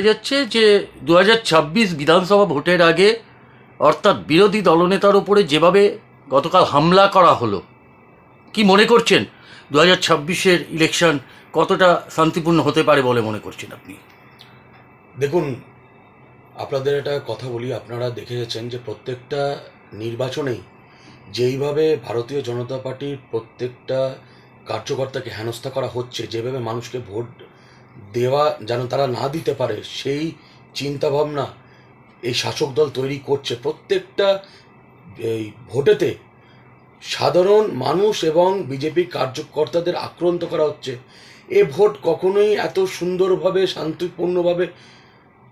দেখা যাচ্ছে যে দু হাজার ছাব্বিশ বিধানসভা ভোটের আগে, অর্থাৎ বিরোধী দলনেতার উপরে যেভাবে গতকাল হামলা করা হলো, কি মনে করছেন? দু হাজার ছাব্বিশের ইলেকশন কতটা শান্তিপূর্ণ হতে পারে বলে মনে করছেন আপনি? দেখুন, আপনাদের একটা কথা বলি, আপনারা দেখে গেছেন যে প্রত্যেকটা নির্বাচনেই যেইভাবে ভারতীয় জনতা পার্টির প্রত্যেকটা কার্যকর্তাকে হেনস্থা করা হচ্ছে, যেভাবে মানুষকে ভোট দেওয়া যেন তারা না দিতে পারে, সেই চিন্তাভাবনা এই শাসক দল তৈরি করছে। প্রত্যেকটা, এই, ভোটেতে সাধারণ মানুষ এবং বিজেপি কার্যকর্তাদের আক্রান্ত করা হচ্ছে। এ ভোট কখনোই এত সুন্দরভাবে, শান্তিপূর্ণভাবে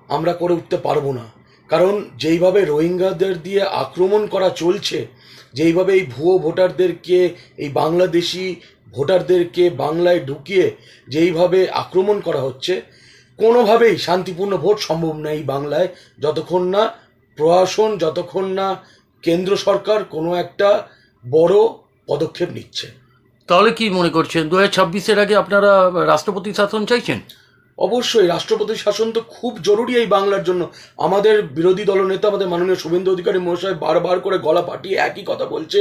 আমরা করে উঠতে পারব না। কারণ যেইভাবে রোহিঙ্গাদের দিয়ে আক্রমণ করা চলছে, যেইভাবে এই ভুয়ো ভোটারদেরকে, এই বাংলাদেশি ভোটারদেরকে বাংলায় ঢুকিয়ে যেইভাবে আক্রমণ করা হচ্ছে, কোনোভাবেই শান্তিপূর্ণ ভোট সম্ভব নেই বাংলায়। যতক্ষণ না প্রশাসন, যতক্ষণ না কেন্দ্র সরকার কোনো একটা বড় পদক্ষেপ নিচ্ছে। তাহলে কি মনে করছেন? দু হাজার ছাব্বিশের আগে আপনারা রাষ্ট্রপতি শাসন চাইছেন? অবশ্যই রাষ্ট্রপতি শাসন তো খুব জরুরি এই বাংলার জন্য। আমাদের বিরোধী দলনেতা আমাদের মাননীয় শুভেন্দু অধিকারী মহাশয় বারবার করে গলা পাঠিয়ে একই কথা বলছে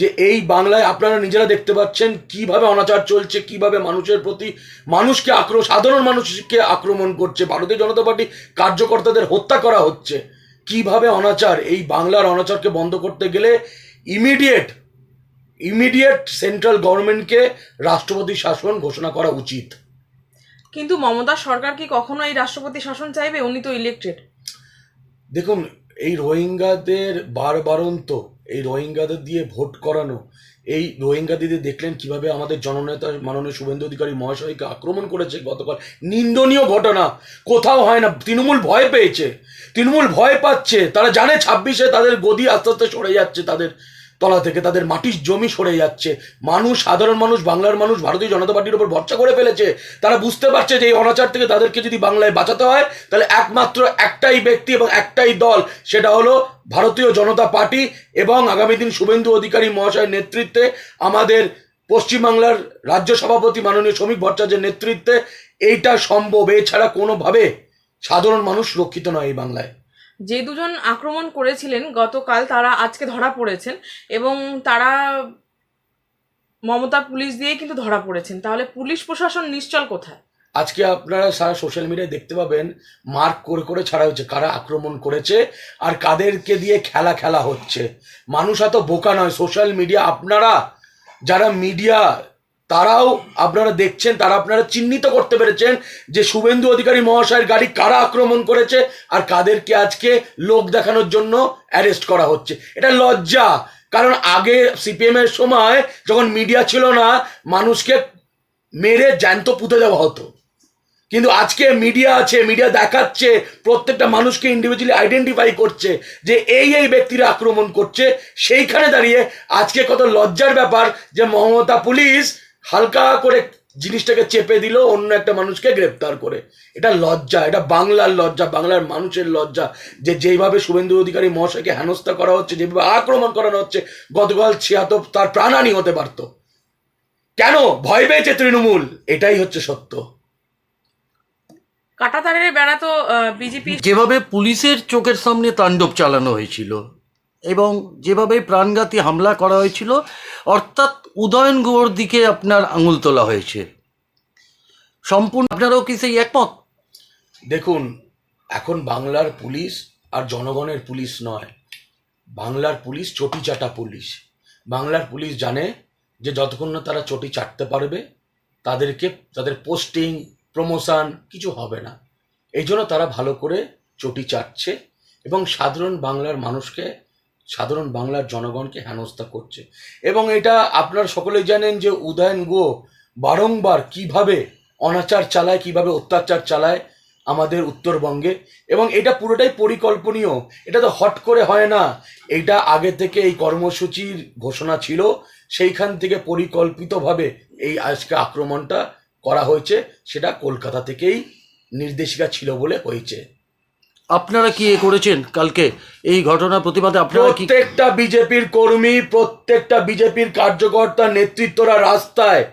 যে এই বাংলায় আপনারা নিজেরা দেখতে পাচ্ছেন কীভাবে অনাচার চলছে, কীভাবে মানুষের প্রতি মানুষকে আক্রমণ সাধারণ মানুষকে আক্রমণ করছে। ভারতীয় জনতা পার্টি কার্যকর্তাদের হত্যা করা হচ্ছে। কীভাবে অনাচার? এই বাংলার অনাচারকে বন্ধ করতে গেলে ইমিডিয়েট ইমিডিয়েট সেন্ট্রাল গভর্নমেন্টকে রাষ্ট্রপতি শাসন ঘোষণা করা উচিত। কিন্তু মমতা সরকার কি কখনো এই রাষ্ট্রপতি শাসন চাইবে? উনি তো ইলেকটেড দেখুন, এই রোহিঙ্গাদের বারবারন্ত, এই রোহিঙ্গাদের দিয়ে ভোট করানো, এই রোহিঙ্গা দিদি দেখলেন কীভাবে আমাদের জননেতা মাননীয় শুভেন্দু অধিকারী মহাশয়কে আক্রমণ করেছে গতকাল। নিন্দনীয় ঘটনা, কোথাও হয় না, তৃণমূল ভয় পেয়েছে, তৃণমূল ভয় পাচ্ছে, তারা জানে ছাব্বিশে তাদের গদি আস্তে আস্তে সরে যাচ্ছে তাদের। তলা থেকে তাদের মাটির জমি সরে যাচ্ছে। মানুষ, সাধারণ মানুষ, বাংলার মানুষ, ভারতীয় জনতা পার্টির উপর ভরসা করে ফেলেছে। তারা বুঝতে পারছে যে এই অনাচার থেকে তাদেরকে যদি বাংলায় বাঁচাতে হয়, তাহলে একমাত্র একটাই ব্যক্তি এবং একটাই দল, সেটা হলো ভারতীয় জনতা পার্টি এবং আগামী দিন শুভেন্দু অধিকারী মহাশয়ের নেতৃত্বে আমাদের পশ্চিমবাংলার রাজ্য সভাপতি মাননীয় শ্রমিক ভট্টাচার্যের নেতৃত্বে এইটা সম্ভব। এছাড়া কোনোভাবে সাধারণ মানুষ রক্ষিত নয় এই বাংলায়। যে দুজন আক্রমণ করেছিলেন, গতকাল তারা আজকে ধরা পড়েছেন এবং তারা মমতা পুলিশ দিয়ে কিন্তু ধরা পড়েছেন। তাহলে পুলিশ প্রশাসন নিশ্চল কোথায়? আজকে আপনারা সারা সোশ্যাল মিডিয়ায় দেখতে পাবেন, মার্ক করে করে ছাড়া হচ্ছে, কারা আক্রমণ করেছে আর কাদেরকে দিয়ে খেলা খেলা হচ্ছে। মানুষ এত বোকা নয়, সোশ্যাল মিডিয়া, আপনারা যারা মিডিয়া তারাও আপনারা দেখছেন, তারা আপনারা চিহ্নিত করতে পেরেছেন যে শুভেন্দু অধিকারী মহাশয়ের গাড়ি কারা আক্রমণ করেছে আর কাদেরকে আজকে লোক দেখানোর জন্য অ্যারেস্ট করা হচ্ছে। এটা লজ্জা, কারণ আগে সিপিএম এর সময় যখন মিডিয়া ছিল না, মানুষকে মেরে জ্যান্ত পুঁতে দেওয়া হতো। কিন্তু আজকে মিডিয়া আছে, মিডিয়া দেখাচ্ছে, প্রত্যেকটা মানুষকে ইন্ডিভিজুয়ালি আইডেন্টিফাই করছে যে এই এই ব্যক্তিরা আক্রমণ করছে। সেইখানে দাঁড়িয়ে আজকে কত লজ্জার ব্যাপার যে মমতা পুলিশ হালকা করে জিনিসটাকে চেপে দিল অন্য একটা মানুষকে গ্রেপ্তার করে। এটা লজ্জা এটা বাংলার লজ্জা বাংলার মানুষের লজ্জা যে যেইভাবে শুভেন্দু অধিকারী মহাশয়কে হেনস্থা করা হচ্ছে যেভাবে আক্রমণ করানো হচ্ছে গতকাল ছিয়াত তার প্রাণানি হতে পারতো। কেন? ভয় পেয়েছে তৃণমূল। এটাই হচ্ছে সত্য। কাটাতারের বেড়া তো বিজেপি যেভাবে পুলিশের চোখের সামনে তাণ্ডব চালানো হয়েছিল এবং যেভাবে প্রাণঘাতী হামলা করা হয়েছিল, অর্থাৎ উদয়ন গুহর দিকে আপনার আঙুল তোলা হয়েছে। সম্পূর্ণ আপনারাও কি সেই একমত? দেখুন, এখন বাংলার পুলিশ আর জনগণের পুলিশ নয়। বাংলার পুলিশ চটি চাটা পুলিশ। বাংলার পুলিশ জানে যে যতক্ষণ না তারা চটি চাটতে পারবে, তাদেরকে, তাদের পোস্টিং, প্রমোশন কিছু হবে না। এই জন্য তারা ভালো করে চটি চাটছে এবং সাধারণ বাংলার মানুষকে সাধারণ বাংলার জনগণকে হেনস্থা করছে। এবং এটা আপনারা সকলেই জানেন যে উদয়ন গো বারংবার কীভাবে অনাচার চালায়, কীভাবে অত্যাচার চালায় আমাদের উত্তরবঙ্গে। এবং এটা পুরোটাই পরিকল্পনীয়। এটা তো হট করে হয় না। এটা আগে থেকে এই কর্মসূচির ঘোষণা ছিল। সেইখান থেকে পরিকল্পিতভাবে এই আজকে আক্রমণটা করা হয়েছে। সেটা কলকাতা থেকেই নির্দেশিকা ছিল বলে হয়েছে। আপনারা কি করেছেন কালকে? এই ঘটনার প্রতিবাদে আপনারা কি প্রত্যেকটা বিজেপির কর্মী, প্রত্যেকটা বিজেপির কার্যকর্তা, নেতৃত্বরা রাস্তায়,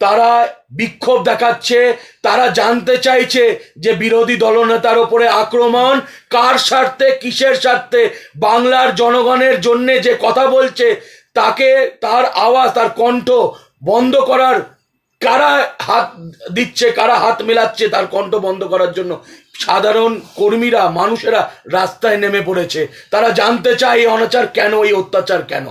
তারা বিক্ষোভ দেখাচ্ছে, তারা জানতে চাইছে যে বিরোধী দলনেতার ওপরে আক্রমণ কার স্বার্থে, কিসের স্বার্থে, বাংলার জনগণের জন্যে যে কথা বলছে, তাকে তার আওয়াজ, তার কণ্ঠ বন্ধ করার কারা হাত দিচ্ছে, কারা হাত মেলাচ্ছে তার কণ্ঠ বন্ধ করার জন্য? সাধারণ কর্মীরা, মানুষেরা রাস্তায় নেমে পড়েছে। তারা জানতে চায় এই অনাচার কেন, এই অত্যাচার কেন?